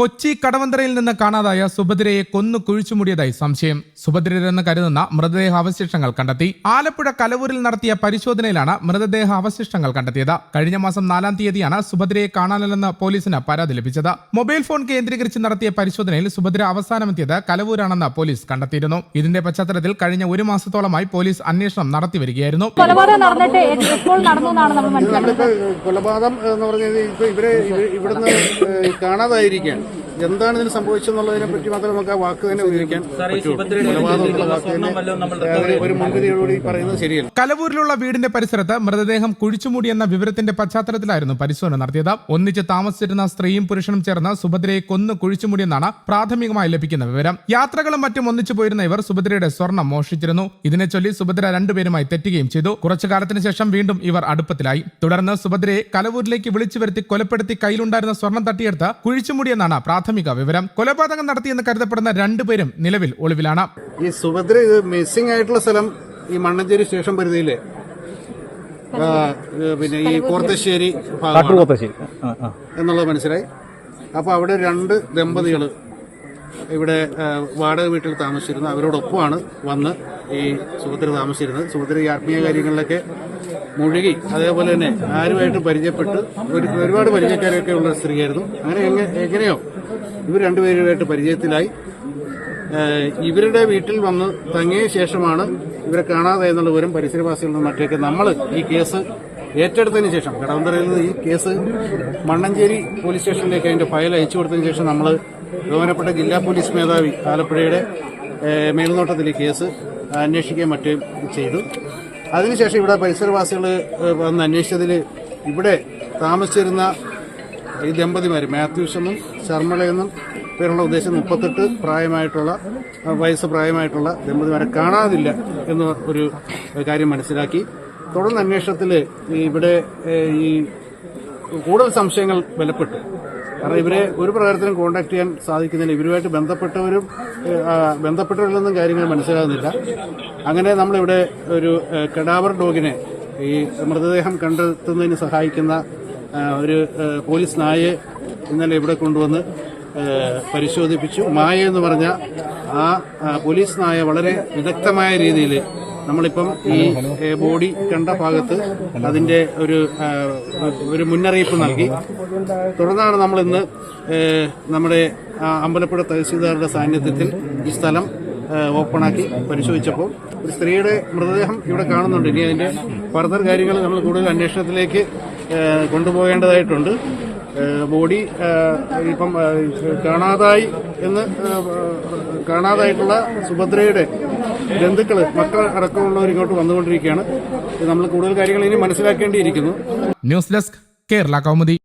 കൊച്ചി കടവന്തറയിൽ നിന്ന് കാണാതായ സുഭദ്രയെ കൊന്നു കുഴിച്ചുമൂടിയതായി സംശയം. സുഭദ്രരെന്ന് കരുതുന്ന മൃതദേഹ അവശിഷ്ടങ്ങൾ കണ്ടെത്തി. ആലപ്പുഴ കലവൂരിൽ നടത്തിയ പരിശോധനയിലാണ് മൃതദേഹ അവശിഷ്ടങ്ങൾ കണ്ടെത്തിയത്. കഴിഞ്ഞ മാസം നാലാം തീയതിയാണ് സുഭദ്രയെ കാണാനില്ലെന്ന് പോലീസിന് പരാതി ലഭിച്ചത്. മൊബൈൽ ഫോൺ കേന്ദ്രീകരിച്ച് നടത്തിയ പരിശോധനയിൽ സുഭദ്ര അവസാനമെത്തിയത് കലവൂരാണെന്ന് പോലീസ് കണ്ടെത്തിയിരുന്നു. ഇതിന്റെ പശ്ചാത്തലത്തിൽ കഴിഞ്ഞ ഒരു മാസത്തോളമായി പോലീസ് അന്വേഷണം നടത്തിവരികയായിരുന്നു. കൊലപാതകം നടന്നിട്ട് എ- എപ്പോൾ നടന്നു എന്നാണ് നമ്മൾ മനസ്സിലാക്കുന്നത്. കൊലപാതകം എന്ന് പറഞ്ഞത് ഇപ്പൊ ഇവരെ ഇവ- ഇവിടുന്ന് ഏഹ്, Mm-hmm. എന്താണ് ഇതിന് സംഭവിച്ചെന്നുള്ളതിനെ പറ്റി മാത്രമേ നമുക്ക് ആ വാക്ക് തന്നെ ഉപയോഗിക്കാൻ ഒരു പറയുന്നത് ശരിയല്ല. കലവൂരിലുള്ള വീടിന്റെ പരിസരത്ത് മൃതദേഹം കുഴിച്ചുമൂടിയെന്ന വിവരത്തിന്റെ പശ്ചാത്തലത്തിലായിരുന്നു പരിശോധന നടത്തിയത്. ഒന്നിച്ച് താമസിച്ചിരുന്ന സ്ത്രീയും പുരുഷനും ചേർന്ന് സുഭദ്രയെ കൊന്നു കുഴിച്ചുമൂടിയെന്നാണ് പ്രാഥമികമായി ലഭിക്കുന്ന വിവരം. യാത്രകളും മറ്റും ഒന്നിച്ചു പോയിരുന്ന ഇവർ സുഭദ്രയുടെ സ്വർണം മോഷ്ടിച്ചിരുന്നു. ഇതിനെ ചൊല്ലി സുഭദ്ര രണ്ടുപേരുമായി തെറ്റുകയും ചെയ്തു. കുറച്ചു കാലത്തിന് ശേഷം വീണ്ടും ഇവർ അടുപ്പത്തിലായി. തുടർന്ന് സുഭദ്രയെ കലവൂരിലേക്ക് വിളിച്ചു വരുത്തി കൊലപ്പെടുത്തി കയ്യിലുണ്ടായിരുന്ന സ്വർണം തട്ടിയെടുത്ത് കുഴിച്ചുമൂടിയെന്നാണ് പ്രാഥമിക വിവരം കൊലപാതകം നടത്തിയെന്ന് കരുതപ്പെടുന്ന രണ്ടുപേരും നിലവിൽ ഒളിവിലാണ്. ഈ സുഭദ്ര ഇത് മിസ്സിംഗ് ആയിട്ടുള്ള സ്ഥലം ഈ മണ്ണഞ്ചേരി സ്റ്റേഷൻ പരിധിയിലെ പിന്നെ ഈ കോർത്തശ്ശേരി എന്നുള്ളത് മനസ്സിലായി. അപ്പോൾ അവിടെ രണ്ട് ദമ്പതികൾ ഇവിടെ വാടക വീട്ടിൽ താമസിച്ചിരുന്നു അവരോടൊപ്പമാണ് വന്ന് ഈ സുഭദ്ര താമസിച്ചിരുന്നത്. സുഭദ്ര ഈ ആത്മീയ കാര്യങ്ങളിലൊക്കെ മുഴുകി അതേപോലെ തന്നെ ആരുമായിട്ട് പരിചയപ്പെട്ട് ഒരു ഒരുപാട് പരിചയക്കാരൊക്കെ ഉള്ള സ്ത്രീയായിരുന്നു. അങ്ങനെ എങ്ങനെ എങ്ങനെയോ ഇവർ രണ്ടുപേരുമായിട്ട് പരിചയത്തിലായി. ഇവരുടെ വീട്ടിൽ വന്ന് തങ്ങിയ ശേഷമാണ് ഇവരെ കാണാതെ എന്നുള്ള വിവരം പരിസരവാസികളിൽ നിന്ന് മറ്റൊക്കെ നമ്മൾ ഈ കേസ് ഏറ്റെടുത്തതിന് ശേഷം കടവന്തറയിൽ നിന്ന് ഈ കേസ് മണ്ണഞ്ചേരി പോലീസ് സ്റ്റേഷനിലേക്ക് അതിന്റെ ഫയൽ അയച്ചു കൊടുത്തതിന് ശേഷം നമ്മൾ ബഹുമാനപ്പെട്ട ജില്ലാ പോലീസ് മേധാവി ആലപ്പുഴയുടെ മേൽനോട്ടത്തിൽ കേസ് അന്വേഷിക്കുകയും മറ്റും ചെയ്തു. അതിനുശേഷം ഇവിടെ പരിസരവാസികൾ വന്ന് അന്വേഷിച്ചതിൽ ഇവിടെ താമസിച്ചിരുന്ന ഈ ദമ്പതിമാർ മാത്യൂസ് എന്നും ശർമ്മള എന്നും പേരുള്ള ഉദ്ദേശം മുപ്പത്തെട്ട് പ്രായമായിട്ടുള്ള വയസ്സ് പ്രായമായിട്ടുള്ള ദമ്പതിമാരെ കാണാതില്ല എന്ന ഒരു കാര്യം മനസ്സിലാക്കി. തുടർന്ന് അന്വേഷണത്തിൽ ഇവിടെ ഈ കൂടുതൽ സംശയങ്ങൾ ബലപ്പെട്ടു. കാരണം ഇവരെ ഒരു പ്രകാരത്തിലും കോണ്ടാക്ട് ചെയ്യാൻ സാധിക്കുന്നില്ല. ഇവരുമായിട്ട് ബന്ധപ്പെട്ടവരും ബന്ധപ്പെട്ടവരിൽ നിന്നും കാര്യങ്ങൾ മനസ്സിലാകുന്നില്ല. അങ്ങനെ നമ്മളിവിടെ ഒരു കെടാവർ ഡോഗിനെ ഈ മൃതദേഹം കണ്ടെത്തുന്നതിന് സഹായിക്കുന്ന ഒരു പോലീസ് നായയെ ഇന്നലെ ഇവിടെ കൊണ്ടുവന്ന് പരിശോധിപ്പിച്ചു. മായ എന്ന് പറഞ്ഞ ആ പോലീസ് നായ വളരെ വിദഗ്ധമായ രീതിയിൽ നമ്മളിപ്പം ഈ ബോഡി കണ്ട ഭാഗത്ത് അതിന്റെ ഒരു ഒരു മുന്നറിയിപ്പ് നൽകി. തുടർന്നാണ് നമ്മൾ ഇന്ന് നമ്മുടെ അമ്പലപ്പുഴ തഹസീൽദാരുടെ സാന്നിധ്യത്തിൽ ഈ സ്ഥലം ഓപ്പണാക്കി പരിശോധിച്ചപ്പോൾ ഒരു സ്ത്രീയുടെ മൃതദേഹം ഇവിടെ കാണുന്നുണ്ട്. ഇനി അതിന്റെ ഫർദർ കാര്യങ്ങൾ നമ്മൾ കൂടുതൽ അന്വേഷണത്തിലേക്ക് കൊണ്ടുപോകേണ്ടതായിട്ടുണ്ട്. ബോഡി ഇപ്പം കാണാതായി എന്ന് കാണാതായിട്ടുള്ള സുഭദ്രയുടെ ബന്ധുക്കൾ മക്കൾ അടക്കമുള്ളവർ ഇങ്ങോട്ട് വന്നുകൊണ്ടിരിക്കുകയാണ്. നമ്മൾ കൂടുതൽ കാര്യങ്ങൾ ഇനി മനസ്സിലാക്കേണ്ടിയിരിക്കുന്നു. News desk Kerala Kaumudi.